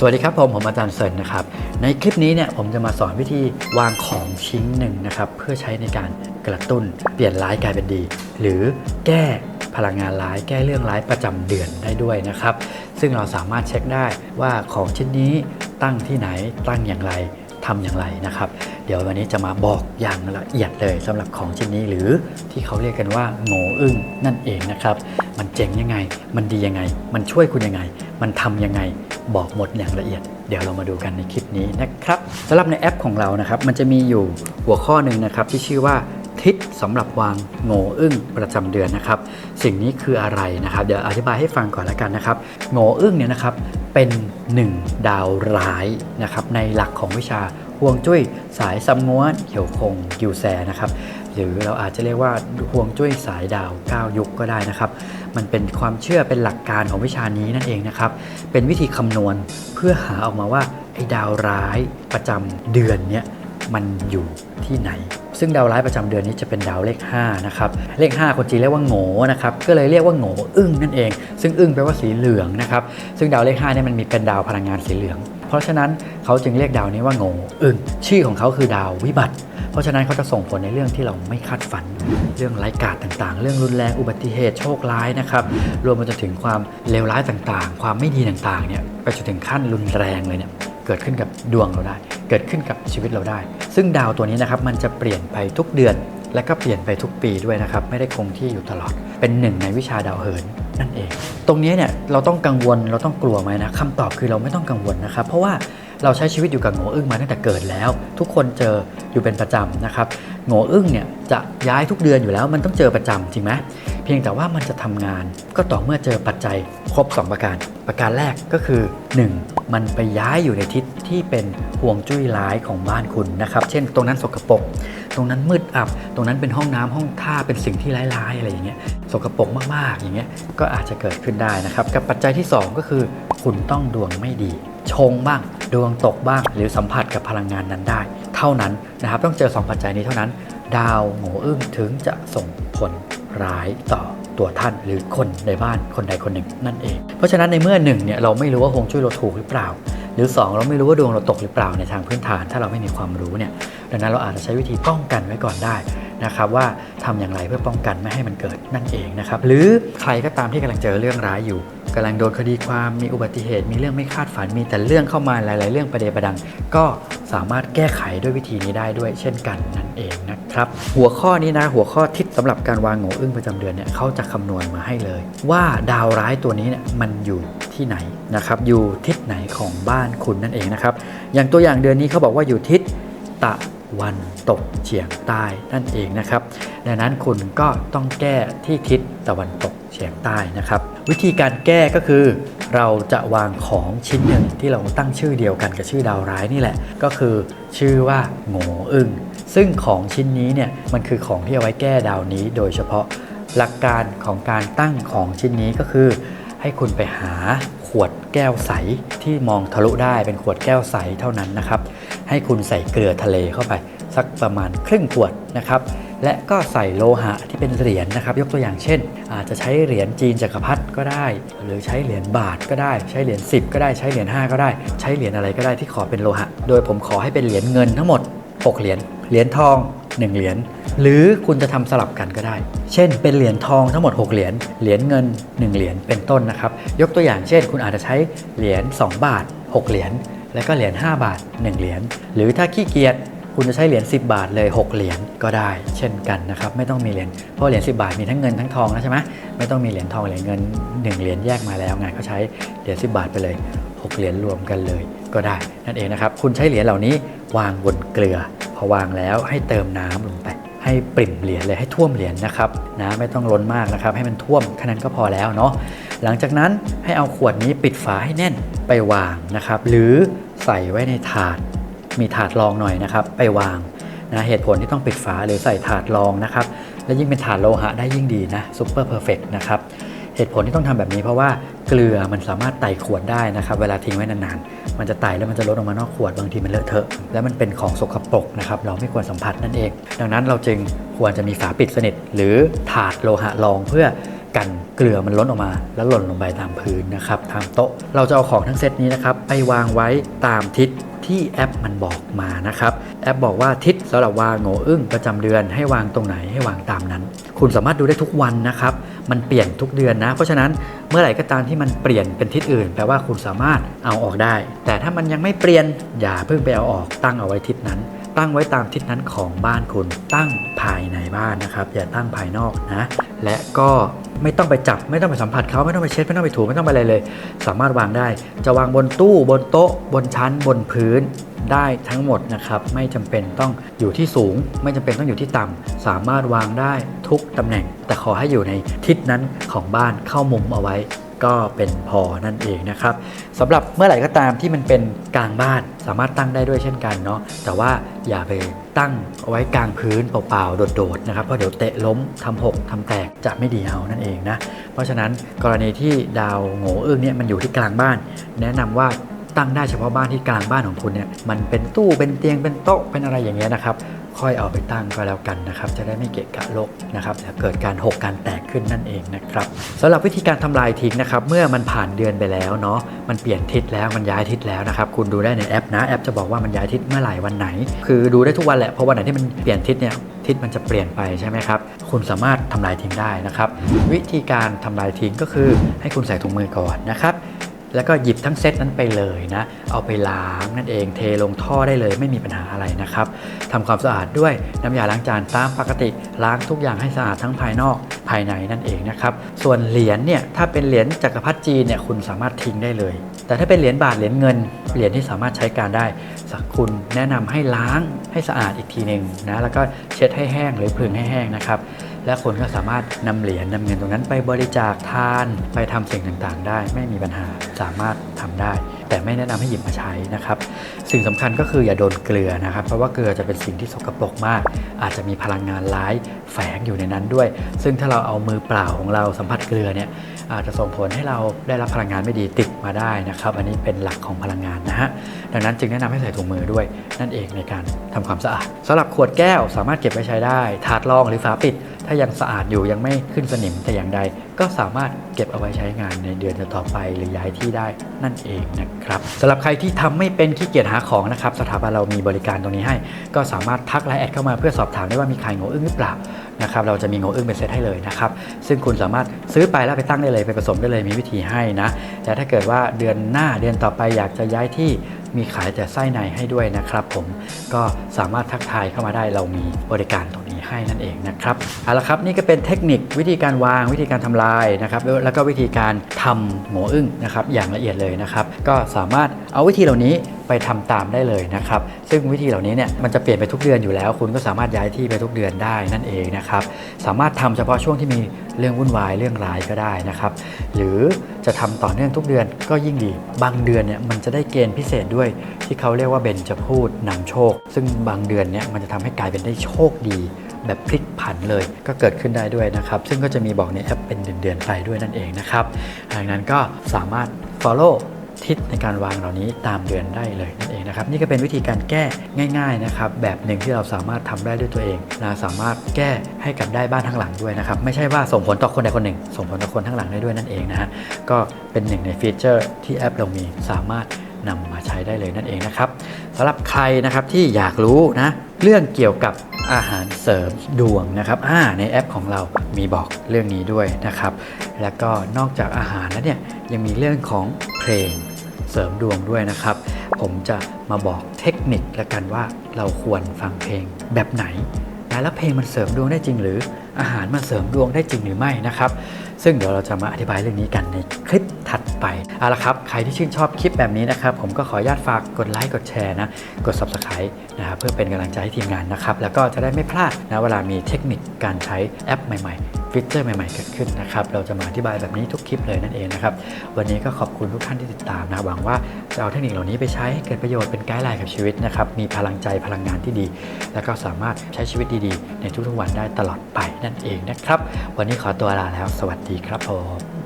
สวัสดีครับผมผมอาจารย์เซินนะครับในคลิปนี้เนี่ยผมจะมาสอนวิธีวางของชิ้นหนึ่งนะครับเพื่อใช้ในการกระตุ้นเปลี่ยนร้ายกลายเป็นดี หรือแก้พลังงานร้ายแก้เรื่องร้ายประจำเดือนได้ด้วยนะครับ ซึ่งเราสามารถเช็คได้ว่าของชิ้นนี้ตั้งที่ไหนตั้งอย่างไรทำอย่างไรนะครับ เดี๋ยววันนี้จะมาบอกอย่างละเอียดเลยสำหรับของชิ้นนี้หรือที่เขาเรียกกันว่าโง่อึ้งนั่นเองนะครับ มันเจ๋งยังไง มันดียังไง มันช่วยคุณยังไง มันทำยังไง บอกหมดอย่างละเอียด เดี๋ยวเรามาดูกันในคลิปนี้นะครับสำหรับในแอปของเรานะครับ มันจะมีอยู่หัวข้อหนึ่งนะครับที่ชื่อว่าทิศสำหรับวางโง่อึ้งประจำเดือนนะครับ สิ่งนี้คืออะไรนะครับ เดี๋ยวอธิบายให้ฟังก่อนละกันนะครับโง่อึ้งเนี่ยนะครับเป็นหนึ่งดาวร้ายนะครับในหลักของวิชาห่วงจุ้ยสายซัมง้วนเหี่ยวคงยูแซนะครับ หรือเราอาจจะเรียกว่าห่วงจุ้ยสายดาว 9 ยุคก็ได้นะครับ มันเป็นความเชื่อเป็นหลักการของวิชานี้นั่นเองนะครับ เป็นวิธีคำนวณเพื่อหาออกมาว่าไอ้ดาวร้ายประจำเดือนเนี้ยมันอยู่ที่ไหน ซึ่งดาวร้ายประจำเดือนนี้จะเป็นดาวเลข5นะครับ เลข 5 คนจีนเรียกว่าโง่นะครับ ก็เลยเรียกว่าโง่อึ้งนั่นเอง ซึ่งอึ้งแปลว่าสีเหลืองนะครับ ซึ่งดาวเลข5เนี่ยมันมีเป็นดาวพลังงานสีเหลือง เพราะฉะนั้นเขาจึงเรียกดาวนี้ว่าโง่อึ้งชื่อของเขาคือดาววิบัติ เพราะฉะนั้นเขาจะส่งผลในเรื่องที่เราไม่คาดฝัน เรื่องไร้ายกาจต่างๆ เรื่องรุนแรงอุบัติเหตุโชคร้ายนะครับ รวมไปจนถึงความเลวร้ายต่างๆ ความไม่ดีต่างๆ เนี่ยไปจนถึงขั้นรุนแรงเลยเนี่ยเกิดขึ้นกับดวงเราได้ เกิดขึ้นกับชีวิตเราได้ ซึ่งดาวตัวนี้นะครับมันจะเปลี่ยนไปทุกเดือน และก็เปลี่ยนไปทุกปีด้วยนะครับ ไม่ได้คงที่อยู่ตลอด เป็นหนึ่งในวิชาดาวเหิน นั่นเอง ตรงนี้เนี่ยเราต้องกังวลเราต้องกลัวไหมนะคำตอบคือเราไม่ต้องกังวลนะครับ เพราะว่าเราใช้ชีวิตอยู่กับโง่อึ้งมาตั้งแต่เกิดแล้ว ทุกคนเจออยู่เป็นประจำนะครับโง่อึ้งเนี่ยจะย้ายทุกเดือนอยู่แล้ว มันต้องเจอประจำจริงไหมเพียงแต่ว่ามันจะทำงาน ก็ต่อเมื่อเจอปัจจัยครบ 2 ประการ ประการแรกก็คือ 1. มันไปย้ายอยู่ในทิศที่เป็นห่วงจุ้ยร้ายของบ้านคุณนะครับเช่น ตรงนั้นสกปรกตรงนั้นมืดอับ ตรงนั้นเป็นห้องน้ำห้องท่าเป็นสิ่งที่ร้ายๆอะไรอย่างเงี้ยสกปรกมากๆอย่างเงี้ยก็อาจจะเกิดขึ้นได้นะครับ กับปัจจัยที่ 2 ก็คือ คุณต้องดวงไม่ดี ชงบ้าง ดวงตกบ้าง หรือสัมผัสกับพลังงานนั้นได้ เท่านั้นนะครับต้องเจอ 2 ปัจจัยนี้เท่านั้น ดาวโง่อึ้งถึงจะส่งผลร้ายต่อตัวท่านหรือคนในบ้านคนใดคนหนึ่งนั่นเอง เพราะฉะนั้นในเมื่อหนึ่งเนี่ยเราไม่รู้ว่าฮวงจุ้ยเราถูกหรือเปล่า หรือ 2 เราไม่รู้ว่าดวงเราตกหรือเปล่าในทางพื้นฐาน ถ้าเราไม่มีความรู้เนี่ยดังนั้นเราอาจจะใช้วิธีป้องกันไว้ก่อนได้นะครับว่าทำอย่างไรเพื่อป้องกันไม่ให้มันเกิดนั่นเองนะครับหรือใครก็ตามที่กำลังเจอเรื่องร้ายอยู่ กำลังโดนคดีความมีอุบัติเหตุ มีเรื่องไม่คาดฝันมีแต่เรื่องเข้ามาหลาย ๆ เรื่องประเดประดัง ก็สามารถแก้ไขด้วยวิธีนี้ได้ด้วย เช่นกันนั่นเองนะครับ หัวข้อนี้นะหัวข้อทิศสำหรับการวางโง่อึ้งประจำเดือนเนี่ยเขาจะคำนวณมาให้เลย ว่าดาวร้ายตัวนี้เนี่ยมันอยู่ที่ไหนนะครับอยู่ทิศไหนของบ้านคุณนั่นเองนะครับอย่างตัวอย่างเดือนนี้เขาบอกว่าอยู่ทิศตะ วันตกเฉียงใต้นั่นเองนะครับ ดังนั้นคุณก็ต้องแก้ที่ทิศตะวันตกเฉียงใต้นะครับ วิธีการแก้ก็คือ เราจะวางของชิ้นหนึ่งที่เราตั้งชื่อเดียวกันกับชื่อดาวร้ายนี่แหละ ก็คือชื่อว่าโง่อึ้งซึ่งของชิ้นนี้เนี่ยมันคือของที่เอาไว้แก้ดาวนี้ โดยเฉพาะหลักการของการตั้งของชิ้นนี้ก็คือ ให้คุณไปหาขวดแก้วใสที่มองทะลุได้เป็นขวดแก้วใสเท่านั้นนะครับ ให้คุณใส่เกลือทะเลเข้าไป สักประมาณครึ่งขวดนะครับและก็ใส่โลหะที่เป็นเหรียญนะครับ ยกตัวอย่างเช่น อาจจะใช้เหรียญจีนจักรพรรดิก็ได้ หรือใช้เหรียญบาทก็ได้ ใช้เหรียญ10 ก็ได้ใช้เหรียญ5ก็ได้ ใช้เหรียญอะไรก็ได้ที่ขอเป็นโลหะ โดยผมขอให้เป็นเหรียญเงินทั้งหมด 6 เหรียญเหรียญทอง 1 เหรียญ หรือคุณจะทำสลับกันก็ได้ เช่น เป็นเหรียญทองทั้งหมด 6 เหรียญ เหรียญเงิน 1 เหรียญ เป็นต้นนะครับ ยกตัวอย่างเช่น คุณอาจจะใช้เหรียญ2 บาท 6 เหรียญ แล้วก็เหรียญ5บาท 1 เหรียญ หรือถ้าขี้เกียจคุณจะใช้เหรียญ10 บาทเลย 6 เหรียญก็ได้ เช่นกันนะครับไม่ต้องมีเหรียญเพราะเหรียญ10 บาทมีทั้งเงินทั้งทองแล้วใช่ไหมไม่ต้องมีเหรียญทองเหรียญเงิน 1 เหรียญแยกมาแล้วไงก็ใช้เหรียญ10 บาทไปเลย 6 เหรียญรวมกันเลยก็ได้นั่นเองนะครับคุณใช้เหรียญเหล่านี้วางบนเกลือ พอวางแล้วให้เติมน้ำลงไป ให้ปริ่มเหรียญเลยให้ท่วมเหรียญนะครับนะไม่ต้องล้นมากนะครับ ให้มันท่วมแค่นั้นก็พอแล้วเนาะหลังจากนั้นให้เอาขวดนี้ปิดฝาให้แน่นไปวางนะครับ หรือใส่ไว้ในถาด มีถาดรองหน่อยนะครับ ไปวางนะเหตุผลที่ต้องปิดฝาหรือใส่ถาดรองนะครับ และยิ่งเป็นถาดโลหะได้ยิ่งดีนะซูเปอร์เพอร์เฟกนะครับเหตุผลที่ต้องทำแบบนี้เพราะว่า เกลือมันสามารถไต่ขวดได้นะครับ เวลาทิ้งไว้นานๆ มันจะไต่แล้วมันจะลดออกมานอกขวดบางทีมันเลอะเทอะ และมันเป็นของสกปรกนะครับ เราไม่ควรสัมผัสนั่นเอง ดังนั้นเราจึงควรจะมีฝาปิดสนิท หรือถาดโลหะรองเพื่อ กันเกลือมันล้นออกมา แล้วหล่นลงไปตามพื้นนะครับตามโต๊ะเราจะเอาของทั้งเซตนี้นะครับไปวางไว้ตามทิศที่แอปมันบอกมานะครับ แอปบอกว่าทิศสำหรับวางโงอึ้งประจำเดือนให้วางตรงไหนให้วางตามนั้น คุณสามารถดูได้ทุกวันนะครับ มันเปลี่ยนทุกเดือนนะ เพราะฉะนั้นเมื่อไหร่ก็ตามที่มันเปลี่ยนเป็นทิศอื่น แปลว่าคุณสามารถเอาออกได้ แต่ถ้ามันยังไม่เปลี่ยนอย่าเพิ่งไปเอาออกตั้งเอาไว้ทิศนั้น ตั้งไว้ตามทิศนั้นของบ้านคุณตั้งภายในบ้านนะครับ อย่าตั้งภายนอกนะ และก็ไม่ต้องไปจับ ไม่ต้องไปสัมผัสเขาไม่ต้องไปเช็ดไม่ต้องไปถูไม่ต้องไปอะไรเลย สามารถวางได้ จะวางบนตู้บนโต๊ะ บนชั้น บนพื้นได้ทั้งหมดนะครับ ไม่จำเป็นต้องอยู่ที่สูง ไม่จำเป็นต้องอยู่ที่ต่ำสามารถวางได้ทุกตำแหน่ง แต่ขอให้อยู่ในทิศนั้นของบ้านเข้ามุมเอาไว้ ก็เป็นพอนั่นเองนะครับสำหรับเมื่อไหร่ก็ตามที่มันเป็นกลางบ้านสามารถตั้งได้ด้วยเช่นกันเนาะแต่ว่าอย่าไปตั้งเอาไว้กลางพื้นเปล่าๆโดดๆนะครับเพราะเดี๋ยวเตะล้มทำหกทำแตกจะไม่ดีเอานั่นเองนะเพราะฉะนั้นกรณีที่ดาวโง่อึ้งเนี่ยมันอยู่ที่กลางบ้าน แนะนำว่าตั้งได้เฉพาะบ้านที่กลางบ้านของคุณเนี่ยมันเป็นตู้เป็นเตียงเป็นโต๊ะเป็นอะไรอย่างเงี้ยนะครับค่อยเอาไปตั้งก็แล้วกันนะครับ จะได้ไม่เกะกะโลกนะครับจะเกิดการหกการแตกขึ้นนั่นเองนะครับสำหรับวิธีการทำลายทิ้งนะครับ เมื่อมันผ่านเดือนไปแล้วเนาะมันเปลี่ยนทิศแล้วมันย้ายทิศแล้วนะครับ คุณดูได้ในแอปนะแอปจะบอกว่ามันย้ายทิศเมื่อไหร่วันไหน คือดูได้ทุกวันแหละเพราะวันไหนที่มันเปลี่ยนทิศเนี่ยทิศมันจะเปลี่ยนไปใช่ไหมครับคุณสามารถทำลายทิ้งได้นะครับ วิธีการทำลายทิ้งก็คือให้คุณใส่ถุงมือก่อนนะครับ แล้วก็หยิบทั้งเซตนั้นไปเลยนะ เอาไปล้างนั่นเอง เทลงท่อได้เลยไม่มีปัญหาอะไรนะครับทำความสะอาดด้วยน้ำยาล้างจานตามปกติ ล้างทุกอย่างให้สะอาดทั้งภายนอกภายในนั่นเองนะครับ ส่วนเหรียญเนี่ยถ้าเป็นเหรียญจักรพรรดิจีนเนี่ยคุณสามารถทิ้งได้เลย แต่ถ้าเป็นเหรียญบาทเหรียญเงิน เหรียญที่สามารถใช้การได้สักคุณแนะนำให้ล้างให้สะอาดอีกทีหนึ่งนะแล้วก็เช็ดให้แห้งหรือผึ่งให้แห้งนะครับ และคนก็สามารถนำเหรียญนำเงินตรงนั้นไปบริจาคทาน ไปทำสิ่งต่างๆ ได้ ไม่มีปัญหาสามารถทำได้ แต่ไม่แนะนำให้หยิบมาใช้นะครับ สิ่งสำคัญก็คืออย่าโดนเกลือนะครับ เพราะว่าเกลือจะเป็นสิ่งที่สกปรกมาก อาจจะมีพลังงานร้ายแฝงอยู่ในนั้นด้วย ซึ่งถ้าเราเอามือเปล่าของเราสัมผัสเกลือเนี่ยอาจจะส่งผลให้เราได้รับพลังงานไม่ดีติดมาได้นะครับ อันนี้เป็นหลักของพลังงานนะฮะ ดังนั้นจึงแนะนำให้ใส่ถุงมือด้วย นั่นเองในการทำความสะอาดสำหรับขวดแก้วสามารถเก็บไว้ใช้ได้ ถาดรองหรือฝาปิด ถ้ายังสะอาดอยู่ยังไม่ขึ้นสนิมแต่อย่างใด ก็สามารถเก็บเอาไว้ใช้งานในเดือนต่อไปหรือย้ายที่ได้นั่นเองนะครับสำหรับใครที่ทำไม่เป็นขี้เกียจหาของนะครับสถาบันเรามีบริการตรงนี้ให้ ก็สามารถทักไลน์แอดเข้ามาเพื่อสอบถามได้ว่ามีใครโง่อึ้งหรือเปล่านะครับเราจะมีโง่อึ้งเป็นเซตให้เลยนะครับซึ่งคุณสามารถซื้อไปแล้วไปตั้งได้เลยไปผสมได้เลยมีวิธีให้นะแต่ถ้าเกิดว่าเดือนหน้าเดือนต่อไปอยากจะย้ายที่ มีขายแต่ไส้ในให้ด้วยนะครับ ผมก็สามารถทักทายเข้ามาได้เรามีบริการตรงนี้ให้นั่นเองนะครับเอาละครับนี่ก็เป็นเทคนิควิธีการวางวิธีการทำลายนะครับแล้วก็วิธีการทำโง่อึ้งนะครับอย่างละเอียดเลยนะครับ ก็สามารถเอาวิธีเหล่านี้ ไปทำตามได้เลยนะครับ ซึ่งวิธีเหล่านี้เนี่ยมันจะเปลี่ยนไปทุกเดือนอยู่แล้ว คุณก็สามารถย้ายที่ไปทุกเดือนได้นั่นเองนะครับ สามารถทำเฉพาะช่วงที่มีเรื่องวุ่นวายเรื่องร้ายก็ได้นะครับ หรือจะทำต่อเนื่องทุกเดือนก็ยิ่งดี บางเดือนเนี่ยมันจะได้เกณฑ์พิเศษด้วยที่เขาเรียกว่าเบนจะพูดนำโชค ซึ่งบางเดือนเนี่ยมันจะทำให้กลายเป็นได้โชคดีแบบพลิกผันเลยก็เกิดขึ้นได้ด้วยนะครับ ซึ่งก็จะมีบอกในแอปเป็นเดือนๆไปด้วยนั่นเองนะครับดังนั้นก็สามารถ follow ทิศในการวางเหล่านี้ตามเดือนได้เลยนั่นเองนะครับนี่ก็เป็นวิธีการแก้ง่าย ๆนะครับ แบบหนึ่งที่เราสามารถทำได้ด้วยตัวเองนะสามารถแก้ให้กับได้บ้านทั้งหลังด้วยนะครับไม่ใช่ว่าส่งผลต่อคนใดคนหนึ่ง ส่งผลต่อคนทั้งหลังได้ด้วยนั่นเองนะฮะก็เป็นหนึ่งในฟีเจอร์ที่แอปเรามีสามารถนำมาใช้ได้เลยนั่นเองนะครับสำหรับใครนะครับที่อยากรู้นะเรื่องเกี่ยวกับอาหารเสริมดวงนะครับอ่าในแอปของเรามีบอกเรื่องนี้ด้วยนะครับ แล้วก็นอกจากอาหารแล้วเนี่ยยังมีเรื่องของเพลง เสริมดวงด้วยนะครับ ผมจะมาบอกเทคนิคละกันว่าเราควรฟังเพลงแบบไหนนะแล้วเพลงมันเสริมดวงได้จริงหรืออาหารมันเสริมดวงได้จริงหรือไม่นะครับ ซึ่งเดี๋ยวเราจะมาอธิบายเรื่องนี้กันในคลิปถัดไปเอาละครับ ใครที่ชื่นชอบคลิปแบบนี้นะครับ ผมก็ขออนุญาตฝากกดไลค์กดแชร์นะ กด subscribe นะครับเพื่อเป็นกำลังใจให้ทีมงานนะครับ แล้วก็จะได้ไม่พลาดนะเวลามีเทคนิคการใช้แอปใหม่ ๆ ฟีเจอร์ใหม่ ๆ เกิดขึ้นนะครับ เราจะมาอธิบายแบบนี้ทุกคลิปเลยนั่นเองนะครับ วันนี้ก็ขอบคุณทุกท่านที่ติดตามนะ หวังว่าจะเอาเทคนิคเหล่านี้ไปใช้ให้เกิดประโยชน์เป็นไกด์ไลน์กับชีวิตนะครับ มีพลังใจพลังงานที่ดี แล้วก็สามารถใช้ชีวิตดีๆ ในทุกๆวันได้ตลอดไปนั่นเองนะครับ วันนี้ขอตัวลาแล้ว สวัสดีครับผม